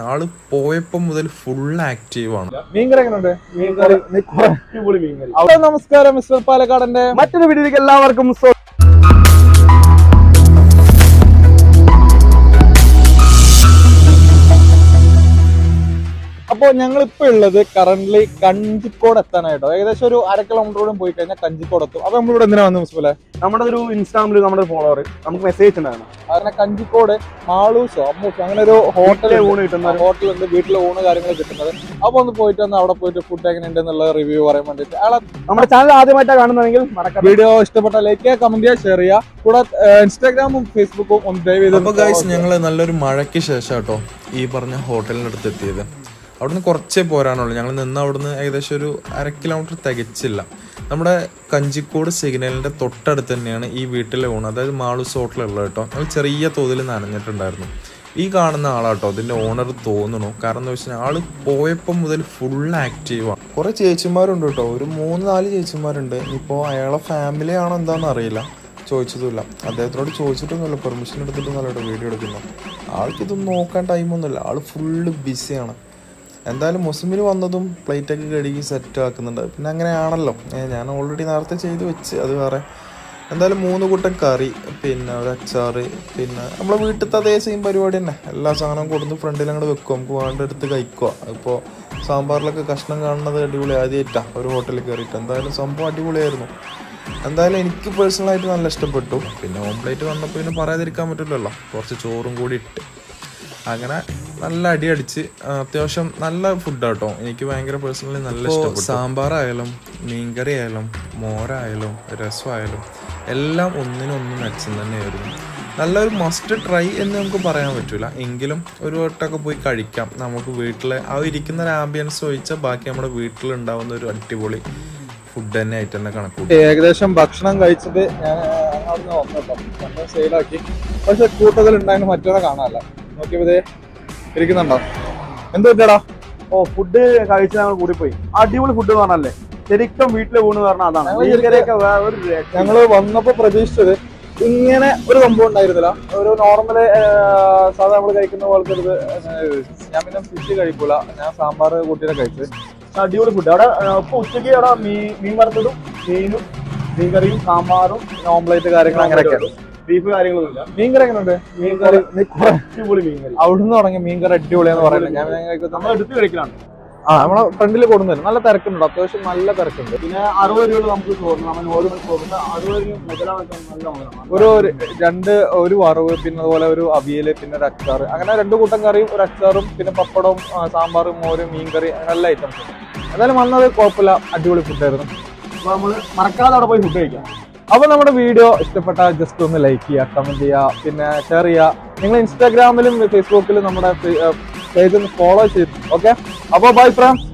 ആൾ പോയപ്പോ മുതൽ full active ആണ്. നമസ്കാരം മിസ്റ്റർ പാലക്കാടന്റെ മറ്റൊരു വീഡിയോയിലേക്ക് എല്ലാവർക്കും ഇപ്പൊ ഉള്ളത് കറന്റ് കഞ്ചിക്കോട് എത്താനായിട്ടോ. ഏകദേശം ഒരു അര കിലോമീറ്ററോടും പോയി കഴിഞ്ഞാൽ കഞ്ചിക്കോട് എത്തും. അപ്പൊ നമ്മളിവിടെ എന്തിനാ വന്നു മുസ്ബലെ നമ്മുടെ ഒരു ഇൻസ്റ്റാഗ്രാമിൽ നമ്മുടെ ഫോളോവർ നമുക്ക് മെസ്സേജ് ഉണ്ടായിരുന്നു അങ്ങനെ കഞ്ചിക്കോട് മാളൂസോ അമ്മൂസോ അങ്ങനെ ഒരു ഹോട്ടൽ വീട്ടിലെ ഊണ് കിട്ടുന്ന ഹോട്ടൽ ഉണ്ട്. വീട്ടിലെ ഊണ് കാര്യങ്ങൾ കിട്ടുന്നത്. അപ്പൊ ഒന്ന് പോയിട്ട് ഒന്ന് അവിടെ പോയിട്ട് ഫുഡ് എങ്ങനെയുണ്ട് എന്നുള്ള റിവ്യൂ പറയാൻ വേണ്ടിയിട്ട്. അയാളെ നമ്മുടെ ചാനൽ ആദ്യമായിട്ടാണ് കാണുന്നതെങ്കിൽ വീഡിയോ ഇഷ്ടപ്പെട്ട ലൈക്ക് ചെയ്യുക കമന്റ് ചെയ്യുക ഷെയർ ചെയ്യുക. കൂടെ ഇൻസ്റ്റാഗ്രാമും ഫേസ്ബുക്കും ഒന്ന് ദയവ് ചെയ്ത് ഞങ്ങൾ നല്ലൊരു മഴയ്ക്ക് ശേഷം കേട്ടോ ഈ പറഞ്ഞ ഹോട്ടലിനടുത്ത് എത്തിയത്. അവിടുന്ന് കുറച്ചേ പോരാനുള്ളൂ. ഞങ്ങൾ നിന്ന് അവിടുന്ന് ഏകദേശം ഒരു അര കിലോമീറ്റർ തികച്ചില്ല. നമ്മുടെ കഞ്ചിക്കോട് സിഗ്നലിന്റെ തൊട്ടടുത്ത് തന്നെയാണ് ഈ വീട്ടിലെ ഊണ്. അതായത് മാളൂസ് ഹോട്ടലുള്ളത് കേട്ടോ. ഞങ്ങൾ ചെറിയ തോതിൽ നനഞ്ഞിട്ടുണ്ടായിരുന്നു. ഈ കാണുന്ന ആളാട്ടോ അതിന്റെ ഓണർ തോന്നണു കാരണം എന്താ വെച്ചാൽ ആൾ പോയപ്പം മുതൽ ഫുൾ ആക്റ്റീവാണ് കുറേ ചേച്ചിമാരുണ്ട് കേട്ടോ. ഒരു മൂന്ന് നാല് ചേച്ചിമാരുണ്ട്. ഇപ്പോൾ അയാളെ ഫാമിലി ആണോ എന്താണെന്ന് അറിയില്ല. ചോദിച്ചതുമില്ല. അദ്ദേഹത്തിനോട് ചോദിച്ചിട്ടൊന്നുമില്ല. പെർമിഷൻ എടുത്തിട്ടൊന്നുമല്ല വീഡിയോ എടുക്കുന്നത്. ആൾക്ക് ഇതൊന്നും നോക്കാൻ ടൈമൊന്നുമില്ല ആൾ ഫുള്ള് ബിസിയാണ് എന്തായാലും മുസ്ലിമിൽ വന്നതും പ്ലേറ്റൊക്കെ കഴുകി സെറ്റ് ആക്കുന്നുണ്ട്. പിന്നെ അങ്ങനെയാണല്ലോ. ഞാൻ ഓൾറെഡി നേരത്തെ ചെയ്ത് വെച്ച്. അത് വേറെ. എന്തായാലും മൂന്ന് കൂട്ടം കറി പിന്നെ ഒരു അച്ചാറ് പിന്നെ നമ്മളെ വീട്ടിലത്തെ അതേ സെയിം പരിപാടി തന്നെ. എല്ലാ സാധനവും കൊടുത്ത് ഫ്രണ്ടിൽ അങ്ങോട്ട് വെക്കും. നമുക്ക് വേണ്ട എടുത്ത് കഴിക്കുക. ഇപ്പോൾ സാമ്പാറിലൊക്കെ കഷ്ണം കാണുന്നത് അടിപൊളി. ആദ്യമായിട്ടാണ് ഒരു ഹോട്ടലിൽ കയറിയിട്ട്. എന്തായാലും സംഭവം അടിപൊളിയായിരുന്നു. എന്തായാലും എനിക്ക് പേഴ്സണലായിട്ട് നല്ല ഇഷ്ടപ്പെട്ടു. പിന്നെ ഓംപ്ലേറ്റ് വന്നപ്പോൾ പിന്നെ പറയാതിരിക്കാൻ പറ്റില്ലല്ലോ. കുറച്ച് ചോറും കൂടി ഇട്ട്. അങ്ങനെ നല്ല അടി അടിച്ച് അത്യാവശ്യം നല്ല ഫുഡ് കേട്ടോ എനിക്ക് ഭയങ്കര പേഴ്സണലി നല്ല ഇഷ്ടപ്പെട്ടു. സാമ്പാറായാലും മീൻകറി ആയാലും മോരായാലും രസമായാലും എല്ലാം ഒന്നിനൊന്നും മെച്ചം തന്നെയായിരുന്നു. നല്ലൊരു മസ്റ്റ് ട്രൈ എന്ന് നമുക്ക് പറയാൻ പറ്റൂല. എങ്കിലും ഒരു വട്ടമൊക്കെ പോയി കഴിക്കാം. നമുക്ക് വീട്ടിലെ ആ ഇരിക്കുന്ന ഒരു ആംബിയൻസ് ഒഴിച്ചാൽ ബാക്കി നമ്മുടെ വീട്ടിലുണ്ടാവുന്ന ഒരു അടിപൊളി ഫുഡ് തന്നെ ആയിട്ട് തന്നെ കണക്കൂട്ടും. ഏകദേശം ഭക്ഷണം കഴിച്ചത് ഞാൻ അവിടുന്ന് സെയിലാക്കി പക്ഷെ കൂട്ടത്തിൽ ഉണ്ടായിരുന്നു മറ്റൊരെ കാണാനല്ല. നോക്കിയപ്പോ ഇതേ ഇരിക്കുന്നുണ്ടോ? എന്ത് പറ്റാടാ ഓ ഫുഡ് കഴിച്ച് ഞങ്ങൾ കൂടിപ്പോയി. അടിപൊളി ഫുഡ് എന്ന് പറഞ്ഞല്ലേ ശരിക്കും വീട്ടിൽ ഊണ് പറഞ്ഞാൽ അതാണ്. ഞങ്ങൾ. ഞങ്ങൾ വന്നപ്പോ പ്രതീക്ഷിച്ചത് ഇങ്ങനെ ഒരു സംഭവം ഉണ്ടായിരുന്നില്ല. ഒരു നോർമൽ സാധാരണ നമ്മൾ കഴിക്കുന്ന പോലത്തെ ഒരു ഞാൻ പിന്നെ ഫിഷ് കഴിക്കൂല. ഞാൻ സാമ്പാർ കൂട്ടിയിട്ട് കഴിച്ചത്. അടിപൊളി ഫുഡ് അവിടെ ഇപ്പൊ ഉച്ചയ്ക്ക് അവിടെ മീൻ മീൻ വറുത്തതും മീനും മീൻ കറിയും സാമ്പാറും ഓംലേറ്റ് കാര്യങ്ങളും അങ്ങനെയൊക്കെ ബീഫ് കാര്യങ്ങളൊന്നുമില്ല. മീൻകറി എങ്ങനെയുണ്ട് മീൻകറി നീ കുറെ അടിപൊളി മീൻകറി. അവിടുന്ന് തുടങ്ങി മീൻകറി അടിപൊളിയാന്ന് പറയുന്നത് ഞാൻ നമ്മൾ എടുത്ത് കഴിക്കലാണ്. ആ നമ്മളെ ഫ്രണ്ടിൽ കൊടുന്നു നല്ല തിരക്കുണ്ട്. അത്യാവശ്യം നല്ല തിരക്കുണ്ട്. പിന്നെ അറുപത് രൂപ നമുക്ക് തോന്നുന്നു നമ്മൾ ഒരു ഒരു രണ്ട് ഒരു വറവ് പിന്നെ അതുപോലെ ഒരു അവിയൽ പിന്നെ ഒരു അച്ചാർ അങ്ങനെ രണ്ട് കൂട്ടം കറിയും ഒരു അച്ചാറും പിന്നെ പപ്പടവും സാമ്പാറും മോരും മീൻകറി അങ്ങനെ എല്ലാ ഐറ്റംസും എന്തായാലും വന്നത് കുഴപ്പമില്ല. അടിപൊളി ഫുഡായിരുന്നു അപ്പൊ നമ്മൾ മറക്കാതെ അവിടെ പോയി ഫുഡ് കഴിക്കാം. അപ്പോൾ നമ്മുടെ വീഡിയോ ഇഷ്ടപ്പെട്ടാൽ ജസ്റ്റ് ഒന്ന് ലൈക്ക് ചെയ്യുക കമന്റ് ചെയ്യുക പിന്നെ ഷെയർ ചെയ്യുക. നിങ്ങൾ ഇൻസ്റ്റാഗ്രാമിലും ഫേസ്ബുക്കിലും നമ്മുടെ പേജ് ഒന്ന് ഫോളോ ചെയ്തു ഓക്കെ അപ്പോൾ ബൈ ഫ്രണ്ട്സ്